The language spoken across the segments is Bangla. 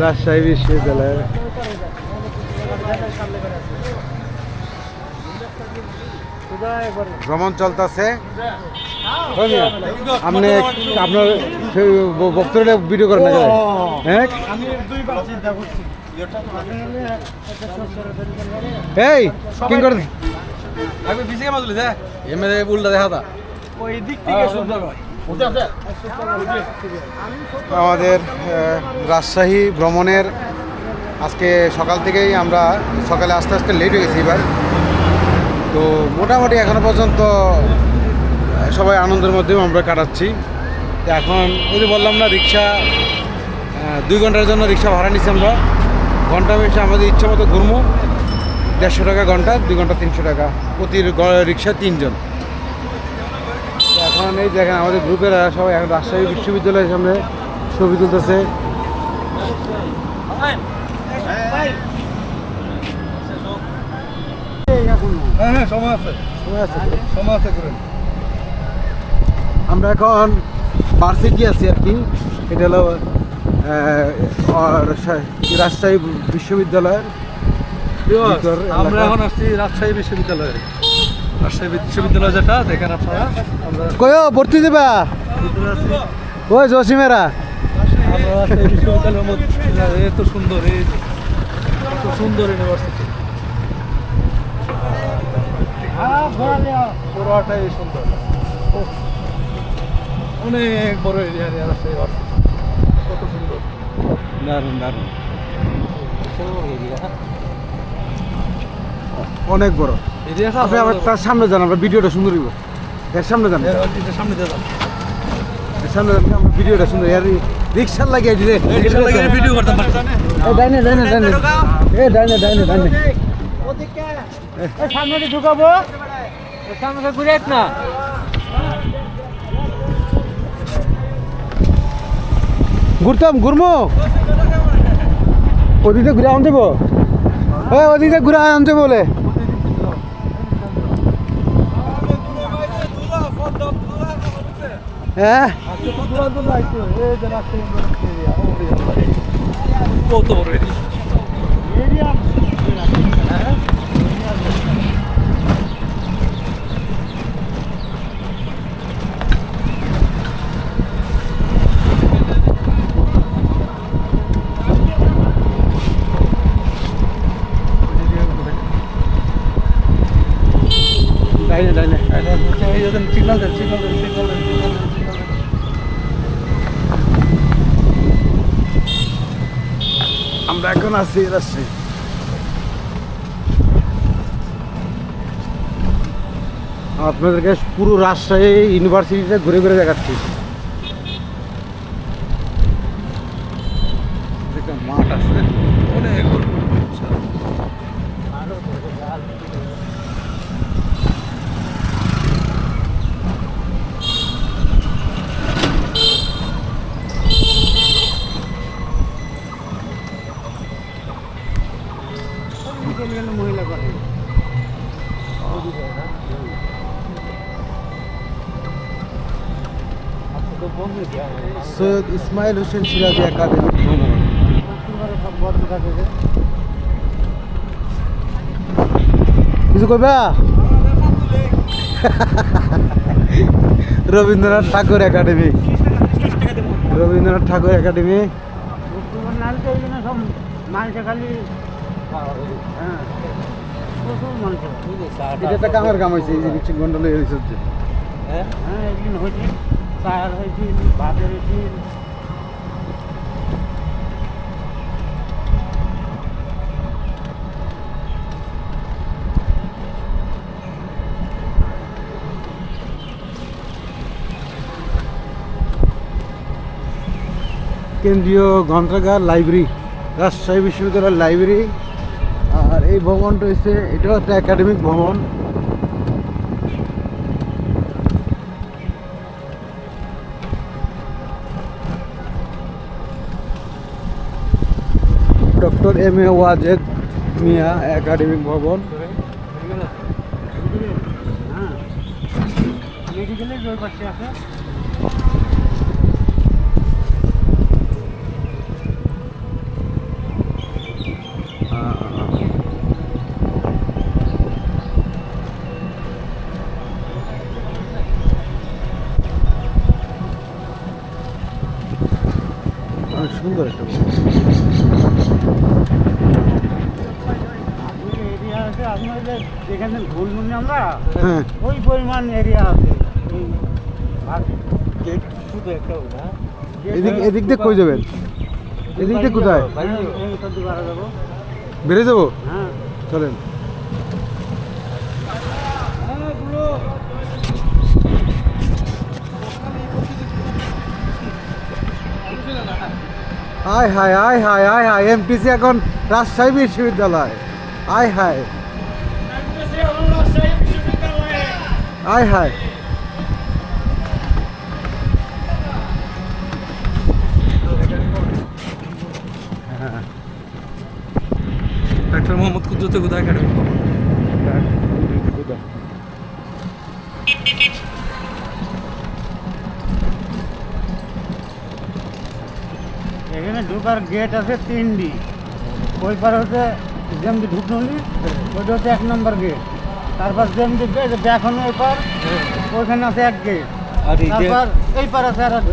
রাজশাহী বিশ্ববিদ্যালয়ের ভ্রমণ চলতেছে। আপনি আপনার বক্তব্যটা ভিডিও করেন না? হ্যাঁ? এই কি করে আমি উল্টা দেখা তা ওই দিক থেকে সুন্দর হয়। আমাদের রাজশাহী ভ্রমণের আজকে সকাল থেকেই আমরা সকালে আস্তে আস্তে লেট হয়ে গেছি এবার। তো মোটামুটি এখনও পর্যন্ত সবাই আনন্দের মধ্যেও আমরা কাটাচ্ছি। এখন, ওই যে বললাম না, রিক্সা দুই ঘণ্টার জন্য রিক্সা ভাড়া নিচ্ছি আমরা। ঘণ্টা বেশি আমাদের ইচ্ছা মতো ঘুরবো দেড়শো টাকা ঘণ্টা, দুই ঘণ্টা তিনশো টাকা। প্রতি রিক্সা তিনজন। এখন এই দেখেন আমাদের গ্রুপের সবাই এখন রাজশাহী বিশ্ববিদ্যালয়ের সামনে ছবি তুলতেছে। হ্যাঁ হ্যাঁ আমরা এখন ভার্সিটি আছি আর কি। এটা হলো রাজশাহী বিশ্ববিদ্যালয়ের আমরা এখন আসছি রাজশাহী বিশ্ববিদ্যালয়ে রাজশাহী বিশ্ববিদ্যালয় যেটা দেখেন আপনারা আমরা কয় ভর্তি দেবা? ওই জসিমেরা। আমরা বিশ্ববিদ্যালয়ের এত সুন্দর এই এত সুন্দর ইউনিভার্সিটি পুরোটাই সুন্দর। অনেক বড় এরিয়া রাজশাহী কত সুন্দর। অনেক বড়। আপনি আবার তার সামনে যান আমরা ভিডিওটা সুন্দর হইব এর সামনে যান। সামনে যান। সামনে যান আমরা ভিডিওটা সুন্দর এর রিক্সার লাগিয়ে দিলে ভিডিও করতে পারছেন এই ডাইনে ডাইনে ডাইনে। এ ডাইনে ডাইনে ডাইনে সামনে দিয়ে ঢুকাবো? সামনে ঘুরে না। ঘুরতাম ঘুরমো। ওদিকে ঘুরে আনতে দেবো ওদিকে ঘুরে আনতে বলে। হ্যাঁ কত বড় এরিয়া ডাইনে ডাইনে সিগনাল দেন সিগনাল দেন সিগনাল দেন সিগনাল দেন আমরা এখন আছি রাজশাহী আপনাদেরকে পুরো রাজশাহী ইউনিভার্সিটিতে ঘুরে ঘুরে দেখাচ্ছি। মাঠ আছে। সৈয়দ ইসমাইল হোসেন সিরাজি একাডেমি। ভ্রমণ। কিছু কইবা? রবীন্দ্রনাথ ঠাকুর একাডেমি। রবীন্দ্রনাথ ঠাকুর একাডেমি। হ্যাঁ। এটা কামের কাম হয়েছে এই যে বিচ্ছিন্ন গন্ডলে হয়েছে। হ্যাঁ? একদিন হয়েছে চায়ের হয়েছে ভাতের হয়েছে কেন্দ্রীয় গ্রন্থাগার লাইব্রেরি, রাজশাহী বিশ্ববিদ্যালয়ের লাইব্রেরি। আর এই ভবনটা হচ্ছে এটাও একটা একাডেমিক ভবন। Doctor M A Wazed Miah academic ভবন। সুন্দর একটা যেখানে আমরা হ্যাঁ। ওই পরিমাণ এরিয়া আছে। এদিক এদিক দিয়ে কই যাবেন? এদিক দিয়ে কোথায়? হ্যাঁ, বেড়ে যাব। হ্যাঁ। চলেন। আয় হায় আয় হায় আয় হায় এমপিসি এখন রাজশাহী বিশ্ববিদ্যালয়। আয় হায় আয় হায় ডাক্তার মোহাম্মদ কুদ্দুতে কোথায় একাডেমি এখানে ঢোকার গেট আছে তিনটি। ওই পার হচ্ছে যেমনি ঢুকলি ওইটা হচ্ছে এক নম্বর গেট তারপর যেমনি দেখুন ওই পার ওইখানে আছে এক গেট তারপর এই পার আছে আর এক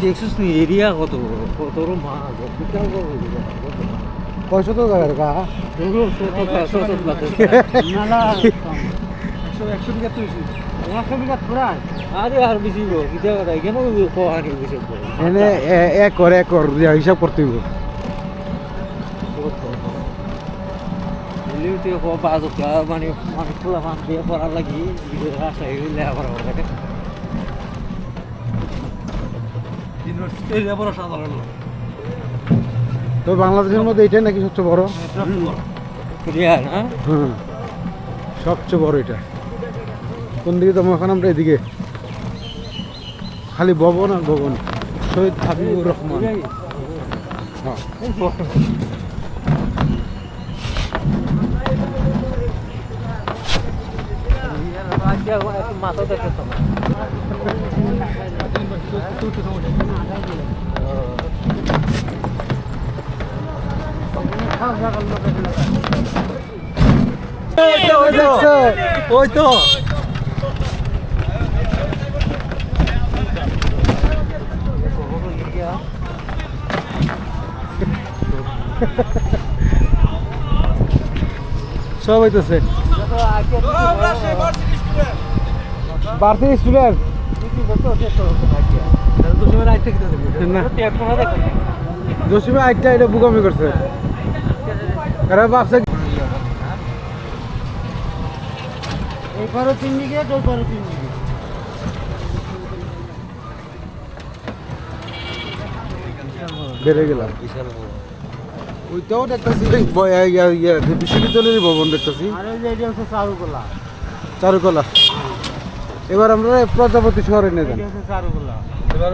দেখছিস নি এরিয়া কত বড়? কত বড় মাছ? বিশাল বড় area, কত বড়। কয়শো তো জায়গার গা। এগুলো ছোট গাছ, ছোট একশো একশো বিঘা তো একশো বিঘা পুরান আরে আর বেশি গো কিতা কথা? কেন কোহানি বেশি বড়। এনে এ- একর একর দিয়া হিসাব করতে হইব। মানে মানুষ মান দিয়ে পড়ার লাগি লেখাপড়া করে ইউনিভার্সিটি লেখাপড়া সাধারণ তো বাংলাদেশের মধ্যে এটাই নাকি সবচেয়ে বড়? হুম সবচেয়ে বড় এটা। কোন দিকে তোমার এখন আমরা? এদিকে। খালি ভবন আর ভবন। শহীদ হাবিবুর রহমান। হ্যাঁ। মাথা দেখে তো? ওই তো সব হইতেছে বাড়তি স্টুডেন্ট না। জসিমে আইটা এটা বুকামি করছে। ভাবছে তিন তিন বেড়ে গেলাম। ওইটাও দেখতেছি। বিশ্ববিদ্যালয়ের ভবন দেখতেছি। আর ওই যে এটা হচ্ছে চারুকলা। চারুকলা। এবার আমরা প্রজাপতি শহরে নিয়ে যান চারুকলা। এবার